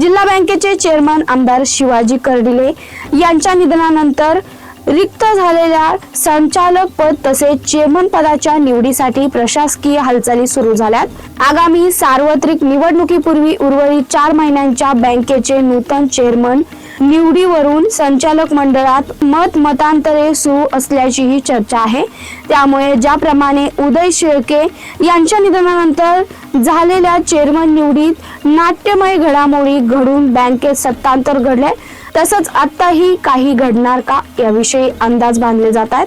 जिल्हा बँकेचे चेअरमन आमदार शिवाजी कर्डिले यांच्या निधनानंतर रिक्त झालेल्या संचालक पद तसेच चेअरमन पदाच्या निवडीसाठी प्रशासकीय हालचाली सुरू झाल्यात. आगामी सार्वत्रिक निवडणुकीपूर्वी उर्वरित चार महिन्यांच्या बँकेचे नूतन चेअरमन निवडीवरून संचालक मंडळात मत मतांतरे सुरू असल्याचीही चर्चा आहे. त्यामुळे ज्याप्रमाणे उदय शेळके यांच्या निधनानंतर झालेल्या चेअरमन निवडीत नाट्यमय घडामोडी घडून बँकेत सत्तांतर घडले. तसंच आताही काही घडणार का याविषयी अंदाज बांधले जात आहेत.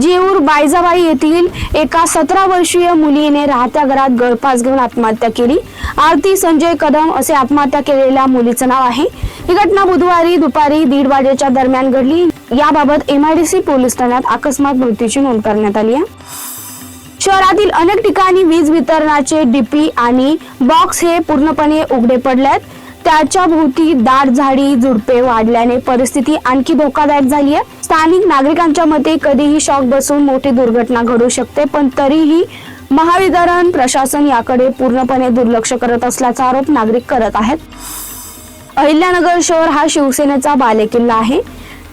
जेऊर बायजाबाई येथील एका सतरा वर्षीय मुलीने राहत्या घरात गळफास घेऊन आत्महत्या केली. आरती संजय कदम असे आत्महत्या केलेल्या मुलीचं नाव आहे. ही घटना बुधवारी दुपारी दीड वाजेच्या दरम्यान घडली. याबाबत एमआयडीसी पोलीस ठाण्यात अकस्मात मृत्यूची नोंद करण्यात आली आहे. शहरातील अनेक ठिकाणी वीज वितरणाचे डीपी आणि बॉक्स हे पूर्णपणे उघडे पडलेत. त्याच्या भोवती दाट झाडी झुडपे वाढल्याने परिस्थिती आणखी धोकादायक झाली आहे. स्थानिक नागरिकांच्या मते कधीही शॉक बसून मोठी दुर्घटना घडू शकते पण तरीही महावितरण प्रशासन याकडे पूर्णपणे दुर्लक्ष करत असल्याचा आरोप नागरिक करत आहेत. अहिल्यानगर शहर हा शिवसेनेचा बालेकिल्ला आहे.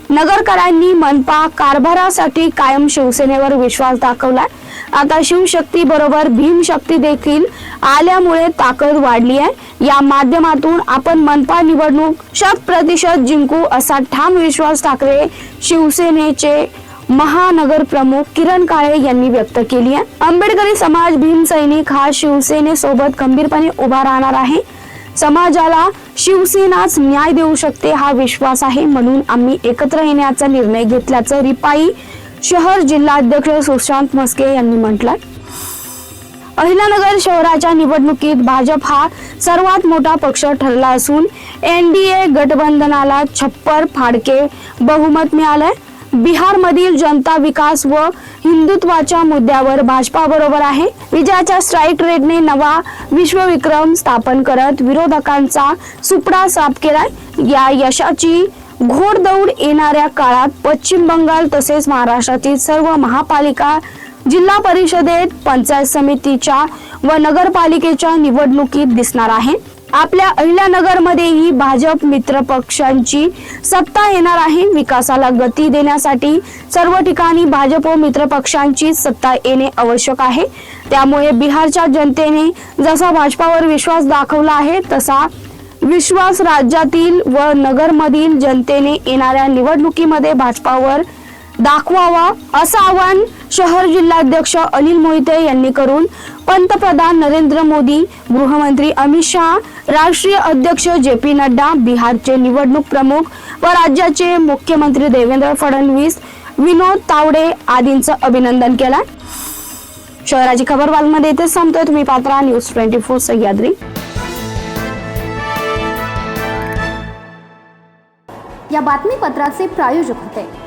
नगरकरांनी मनपा कारभारासाठी कायम शिवसेनेवर विश्वास दाखवलाय आता शिवशक्ती बरोबर भीमशक्ती देखील आल्यामुळे ताकद वाढली आहे. या माध्यमातून आपण मनपा निवडणूक शत प्रतिशत जिंकू असा ठाम विश्वास ठाकरे शिवसेनेचे महानगर प्रमुख किरण काळे यांनी व्यक्त केली आहे. आंबेडकरी समाज भीम सैनिक हा शिवसेनेसोबत खंबीरपणे उभा राहणार आहे. समाजाला शिवसेनाच न्याय देऊ शकते हा विश्वास आहे म्हणून आम्ही एकत्र येण्याचा निर्णय घेतल्याचं रिपाई शहर जिल्हाध्यक्ष सुशांत मस्के यांनी म्हटलं अहिलानगर शहराच्या निवडणुकीत भाजप हा सर्वात मोठा पक्ष ठरला असून एनडीए गठबंधनाला छप्पर फाडके बहुमत मिळालंय. बिहारमधील जनता विकास व हिंदुत्वाच्या मुद्द्यावर भाजपा बरोबर आहे. विजयाच्या स्ट्राईक रेटने नवा विश्वविक्रम स्थापन करत विरोधकांचा सुपडा साफ केलाय. या यशाची घोडदौड येणाऱ्या काळात पश्चिम बंगाल तसेच महाराष्ट्रातील सर्व महापालिका जिल्हा परिषदेत पंचायत समितीच्या व नगरपालिकेच्या निवडणुकीत दिसणार आहे. आपल्या अहिल्यानगरमध्येही भाजप मित्र पक्षांची सत्ता येणार आहे. विकासाला गती देण्यासाठी सर्व ठिकाणी भाजप व मित्र पक्षांची सत्ता येणे आवश्यक आहे. त्यामुळे बिहारच्या जनतेने जसा भाजपावर विश्वास दाखवला आहे तसा विश्वास राज्यातील व नगरमधील जनतेने येणाऱ्या निवडणुकीमध्ये भाजपावर दाखवावा असं आवाहन शहर जिल्हाध्यक्ष अनिल मोहिते यांनी करून पंतप्रधान नरेंद्र मोदी गृहमंत्री अमित शहा राष्ट्रीय अध्यक्ष जे पी नड्डा बिहारचे निवडणूक प्रमुख व राज्याचे मुख्यमंत्री देवेंद्र फडणवीस विनोद तावडे आदींचं अभिनंदन केलं. शहराची खबरबाजमध्ये इथेच संपतोय. तुम्ही पात्रा न्यूज ट्वेंटी फोर सह्याद्री. या बातमीपत्राचे प्रायोजक होते.